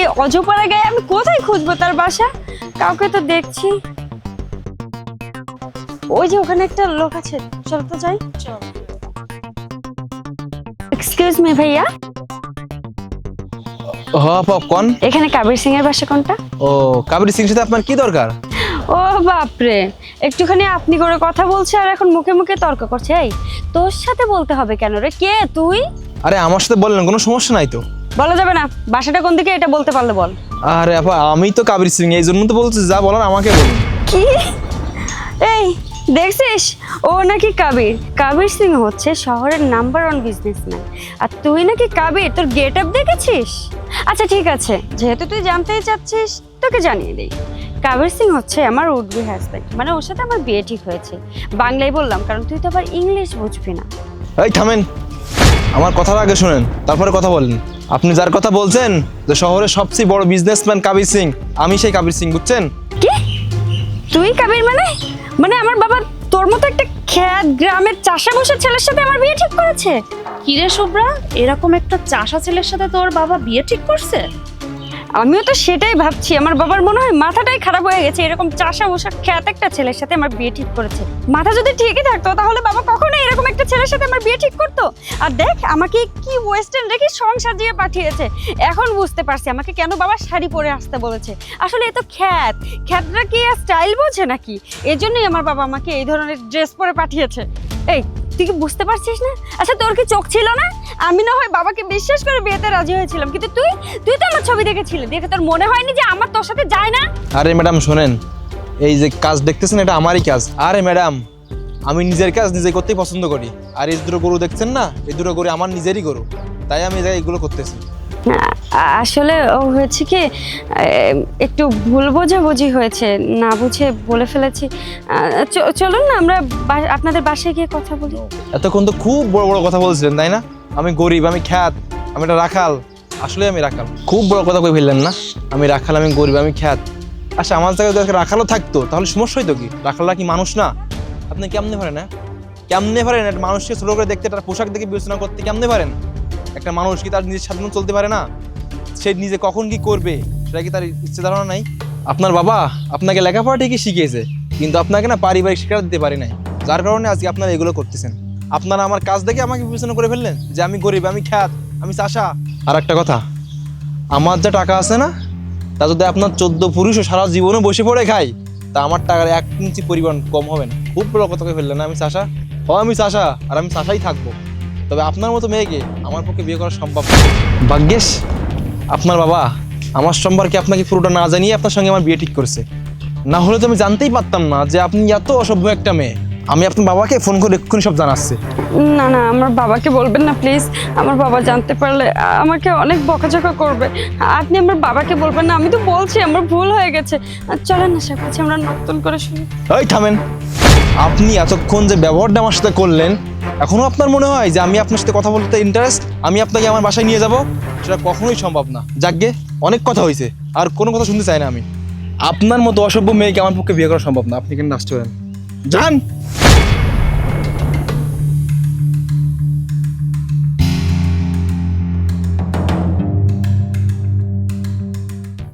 এই অজপাড়া গায়ে আমি কোথায় খুঁজবো তার বাসা? কাউকে তো দেখছি। ওই যে ওখানে একটা লোক আছে। চল তো যাই। এক্সকিউজ মি ভাইয়া। পপকর্ন এখানে কাবির সিং এর বাসা কোনটা? ও কাবেরী সিং সাথে আপনার কি দরকার? ও বাপরে। একটুখানি আপনি করে কথা বলছে আর এখন মুখে মুখে তর্ক করছে। এই তোর সাথে বলতে হবে কেন রে? কে? তুই? আরে আমার সাথে বললেন কোনো সমস্যা নাই তো। বলা যাবে না বাসাটা কোন দিকে এটা বলতে পারলে বল। আরে আপা আমি তো কাবেরী সিং এই জন্য তো বলছি যা বলার আমাকে বলুন। কি? এই দেখছিস? ও নাকি কাবির। কাবির সিং হচ্ছে শহরের নাম্বার ওয়ান বিজনেসম্যান আর তুই নাকি কাবির তোর গেট আপ দেখেছিস? আচ্ছা ঠিক আছে যেহেতু তুই জানতেই চাচ্ছিস তোকে জানিয়ে দিই। কাবির সিং হচ্ছে আমার উডবি হাজব্যান্ড মানে ওর সাথে আমার বিয়ে ঠিক হয়েছে। বাংলায় বললাম কারণ তুই তো আবার ইংলিশ বুঝবি না। এই থামেন। আমার কথার আগে শুনেন তারপরে কথা বলেন। আপনি যার কথা বলছেন যে শহরের সবচেয়ে বড় বিজনেসম্যান কাবির সিং, আমি সেই কাবির সিং, বুঝছেন? কি? তুই কাবির মানে? মানে আমার বাবা তোর মতো একটা খ্যাত গ্রামের চাষা বসে ছেলের সাথে আমার বিয়ে ঠিক করেছে? কিরে শুভ্রা? এরকম একটা চাষা ছেলের সাথে তোর বাবা বিয়ে ঠিক করছে? আমিও তো সেটাই ভাবছি। আমার বাবার মনে হয় মাথাটাই খারাপ হয়ে গেছে। এরকম চাষা বসা খ্যাত একটা ছেলের সাথে আমার বিয়ে ঠিক করেছে। মাথা যদি ঠিকই থাকতো, তাহলে বাবা কখনো এরকম একটা ছেলের সাথে আমার বিয়ে ঠিক করতো? আর দেখ, আমাকে কি ওয়েস্টার্ন রেখে সংসার দিয়ে পাঠিয়েছে। এখন বুঝতে পারছি আমাকে কেন বাবা শাড়ি পরে আসতে বলেছে। আসলে এ তো খ্যাত। খ্যাতরা কি স্টাইল বোঝে নাকি? এর জন্যই আমার বাবা আমাকে এই ধরনের ড্রেস পরে পাঠিয়েছে। এই তুই কি বুঝতে পারছিস না? আচ্ছা তোর কি চোখ ছিল না? আমি না হয় বাবাকে বিশ্বাস করে বিয়েতে রাজি হয়েছিলাম। কিন্তু তুই তুই তো আমার ছবি দেখেছিলি। দেখে তোর মনে হয়নি যে আমার তোর সাথে যায় না? আরে ম্যাডাম, শোনেন। এই যে কাজ দেখতেছেন, এটা আমারই কাজ। আরে ম্যাডাম, আমি নিজের কাজ নিজে করতেই পছন্দ করি। আর এই দুটো গরু দেখছেন না? এই দুটো গরু আমার নিজেরই গরু। তাই আমি এগুলো করতেছি। আসলে হয়েছে কি একটু ভুল বোঝাবুঝি হয়েছে, না বুঝে বলে ফেলেছি। চলুন না, আমরা আপনাদের বাসায় গিয়ে কথা বলি। এতক্ষণ তো খুব বড় বড় কথা বলছিলেন, তাই না? আমি গরিব, আমি খ্যাত, আমি একটা রাখাল। আসলে আমি রাখাল। খুব বড় কথা কই ফেললেন না? আমি রাখাল, আমি গরিব, আমি খ্যাত। আচ্ছা আমার জায়গায় রাখালও থাকতো, তাহলে সমস্যা হইতো কি? রাখালরা কি মানুষ না? আপনি কেমনে পারেন হ্যাঁ? কেমনে পারেন? মানুষকে ছোট করে দেখতে তার পোশাক দেখে বিবেচনা করতে কেমনে পারেন? একটা মানুষ কি তার নিজের স্বাধীন চলতে পারে না? সে নিজে কখন কি করবে, সেটা কি তার ইচ্ছে ধারণা নাই? আপনার বাবা আপনাকে লেখাপড়া ঠিকই শিখিয়েছে, কিন্তু আপনাকে না পারিবারিক শিক্ষা দিতে পারে নাই। যার কারণে আজকে আপনারা এগুলো করতেছেন। আপনারা আমার কাজ দেখে আমাকে বিবেচনা করে ফেললেন যে আমি গরিব, আমি খ্যাত, আমি চাষা। আর একটা কথা, আমার যা টাকা আছে না, তা যদি আপনার চোদ্দ পুরুষও সারা জীবনে বসে পড়ে খাই তা আমার টাকার এক ইঞ্চি পরিমাণ কম হবে না। খুব বড় কথা ফেললেন আমি চাষা? ও, আমি চাষা, আর আমি চাষাই থাকব। তবে আপনার মতো মেয়েকে আমার পক্ষে বিয়ে করা সম্ভব। ভাগ্যেশ আপনার বাবা আমার সম্পর্কে আপনাকে পুরোটা না জানিয়ে আপনার সঙ্গে আমার বিয়ে ঠিক করেছে। না হলে তো আমি জানতেই পারতাম না যে আপনি এত অসভ্য একটা মেয়ে। আমি আপনার বাবাকে ফোন করে এক্ষুনি সব জানাচ্ছি। না না আমার বাবাকে বলবেন না প্লিজ আমার বাবা জানতে পারলে আমাকে অনেক বকাঝকা করবে। আপনি আমার বাবাকে বলবেন না আমি তো বলছি আমার ভুল হয়ে গেছে। আর চলেন না সব কিছু আমরা নতুন করে শুনি। এই থামেন। আপনি এতক্ষণ যে ব্যবহারটা আমার সাথে করলেন এখনও আপনার মনে হয় যে আমি আপনার সাথে কথা বলতে ইন্টারেস্ট আমি আপনাকে আমার বাসায় নিয়ে যাব? সেটা কখনোই সম্ভব না। যাকগে, অনেক কথা হয়েছে। আর কোনো কথা শুনতে চাই না আমি। আপনার মতো অসভ্য মেয়েকে আমার পক্ষে বিয়ে করা সম্ভব না। আপনি কেন আসতে পারেন। যান!